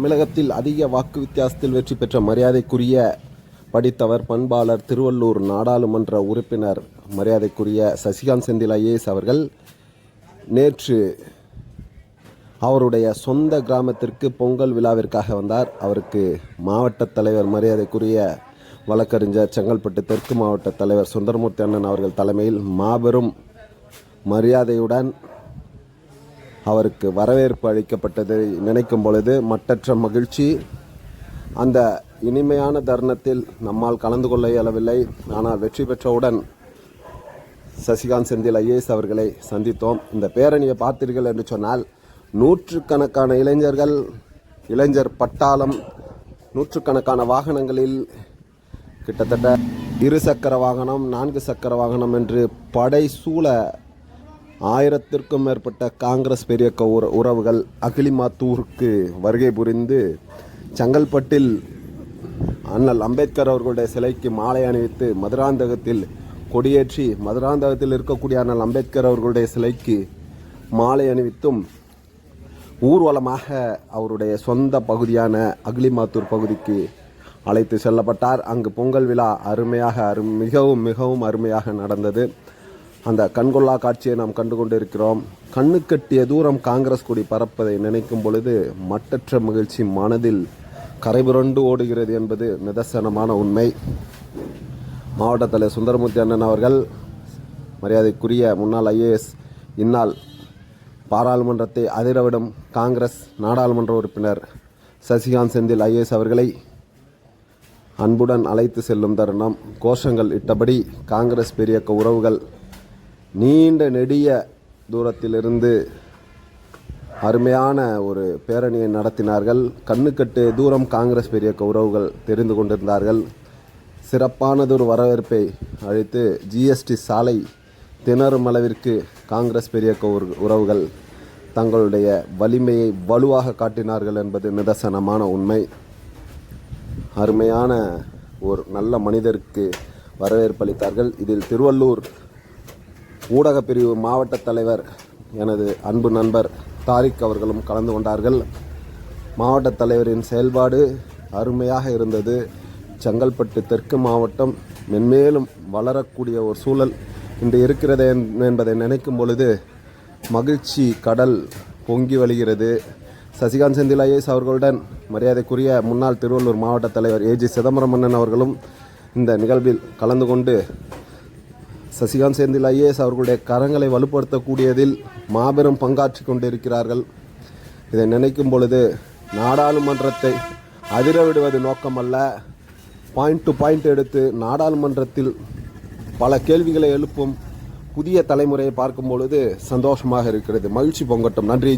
தமிழகத்தில் அதிக வாக்கு வித்தியாசத்தில் வெற்றி பெற்ற மரியாதைக்குரிய படித்தவர் பண்பாளர் திருவள்ளூர் நாடாளுமன்ற உறுப்பினர் மரியாதைக்குரிய சசிகாந்த் செந்தில் ஐஏஎஸ் அவர்கள் நேற்று அவருடைய சொந்த கிராமத்திற்கு பொங்கல் விழாவிற்காக வந்தார். அவருக்கு மாவட்ட தலைவர் மரியாதைக்குரிய வழக்கறிஞர் செங்கல்பட்டு தெற்கு மாவட்ட தலைவர் சுந்தரமூர்த்தி அண்ணன் அவர்கள் தலைமையில் மாபெரும் மரியாதையுடன் அவருக்கு வரவேற்பு அளிக்கப்பட்டதை நினைக்கும் பொழுது மட்டற்ற மகிழ்ச்சி. அந்த இனிமையான தருணத்தில் நம்மால் கலந்து கொள்ள இயலவில்லை. ஆனால் வெற்றி பெற்றவுடன் சசிகாந்த் செந்தில் ஐஏஎஸ் அவர்களை சந்தித்தோம். இந்த பேரணியை பார்த்தீர்கள் என்று சொன்னால் நூற்றுக்கணக்கான இளைஞர்கள் இளைஞர் பட்டாளம் நூற்றுக்கணக்கான வாகனங்களில் கிட்டத்தட்ட இரு சக்கர வாகனம் நான்கு சக்கர வாகனம் என்று படை சூழ ஆயிரத்திற்கும் மேற்பட்ட காங்கிரஸ் பெரியக்க உற உறவுகள் அகிலிமாத்தூருக்கு வருகை புரிந்து செங்கல்பட்டில் அண்ணல் அம்பேத்கர் அவர்களுடைய சிலைக்கு மாலை அணிவித்து மதுராந்தகத்தில் கொடியேற்றி மதுராந்தகத்தில் இருக்கக்கூடிய அண்ணல் அம்பேத்கர் அவர்களுடைய சிலைக்கு மாலை அணிவித்தும் ஊர்வலமாக அவருடைய சொந்த பகுதியான அகிலிமாத்தூர் பகுதிக்கு அழைத்து செல்லப்பட்டார். அங்கு பொங்கல் விழா அருமையாக அரு மிகவும் மிகவும் அருமையாக நடந்தது. அந்த கண்கொள்ளா காட்சியை நாம் கண்டு கொண்டிருக்கிறோம் கண்ணுக்கட்டிய தூரம் காங்கிரஸ் கொடி பறப்பதை நினைக்கும் பொழுது மட்டற்ற மகிழ்ச்சி மனதில் கரைபுரண்டு ஓடுகிறது என்பது நிதர்சனமான உண்மை. மாவட்ட தலைவர் சுந்தரமூர்த்தி அண்ணன் அவர்கள் மரியாதைக்குரிய முன்னாள் ஐஏஎஸ் இந்நாள் பாராளுமன்றத்தை அதிரவிடும் காங்கிரஸ் நாடாளுமன்ற உறுப்பினர் சசிகாந்த் செந்தில் ஐஏஎஸ் அவர்களை அன்புடன் அழைத்து செல்லும் தருணம். கோஷங்கள் இட்டபடி காங்கிரஸ் பெரியக்க உறவுகள் நீண்ட நெடிய தூரத்திலிருந்து அருமையான ஒரு பேரணியை நடத்தினார்கள். கண்ணுக்கட்டு தூரம் காங்கிரஸ் பெரிய உறவுகள் தெரிந்து கொண்டிருந்தார்கள். சிறப்பானதொரு வரவேற்பை அழைத்து ஜிஎஸ்டி சாலை திணறும் அளவிற்கு காங்கிரஸ் பெரிய கௌர் உறவுகள் தங்களுடைய வலிமையை வலுவாக காட்டினார்கள் என்பது நிதர்சனமான உண்மை. அருமையான ஒரு நல்ல மனிதருக்கு வரவேற்பளித்தார்கள் இதில் திருவள்ளூர் ஊடகப் பிரிவு மாவட்ட தலைவர் எனது அன்பு நண்பர் தாரிக் அவர்களும் கலந்து கொண்டார்கள். மாவட்ட தலைவரின் செயல்பாடு அருமையாக இருந்தது. செங்கல்பட்டு தெற்கு மாவட்டம் மென்மேலும் வளரக்கூடிய ஒரு சூழல் இன்று இருக்கிறது என்பதை நினைக்கும் பொழுது மகிழ்ச்சி கடல் பொங்கி வழிகிறது. சசிகாந்த் செந்தில் ஐஏஎஸ் அவர்களுடன் மரியாதைக்குரிய முன்னாள் திருவள்ளூர் மாவட்ட தலைவர் ஏஜி சிதம்பரம் அண்ணன் அவர்களும் இந்த நிகழ்வில் கலந்து கொண்டு சசிகாந்த் செந்தில் ஐஏஎஸ் அவர்களுடைய கரங்களை வலுப்படுத்தக்கூடியதில் மாபெரும் பங்காற்றி கொண்டிருக்கிறார்கள். இதை நினைக்கும் பொழுது நாடாளுமன்றத்தை அதிர விடுவது நோக்கமல்ல. பாயிண்ட் டு பாயிண்ட் எடுத்து நாடாளுமன்றத்தில் பல கேள்விகளை எழுப்பும் புதிய தலைமுறையை பார்க்கும் பொழுது சந்தோஷமாக இருக்கிறது. மகிழ்ச்சி பொங்கட்டும். நன்றி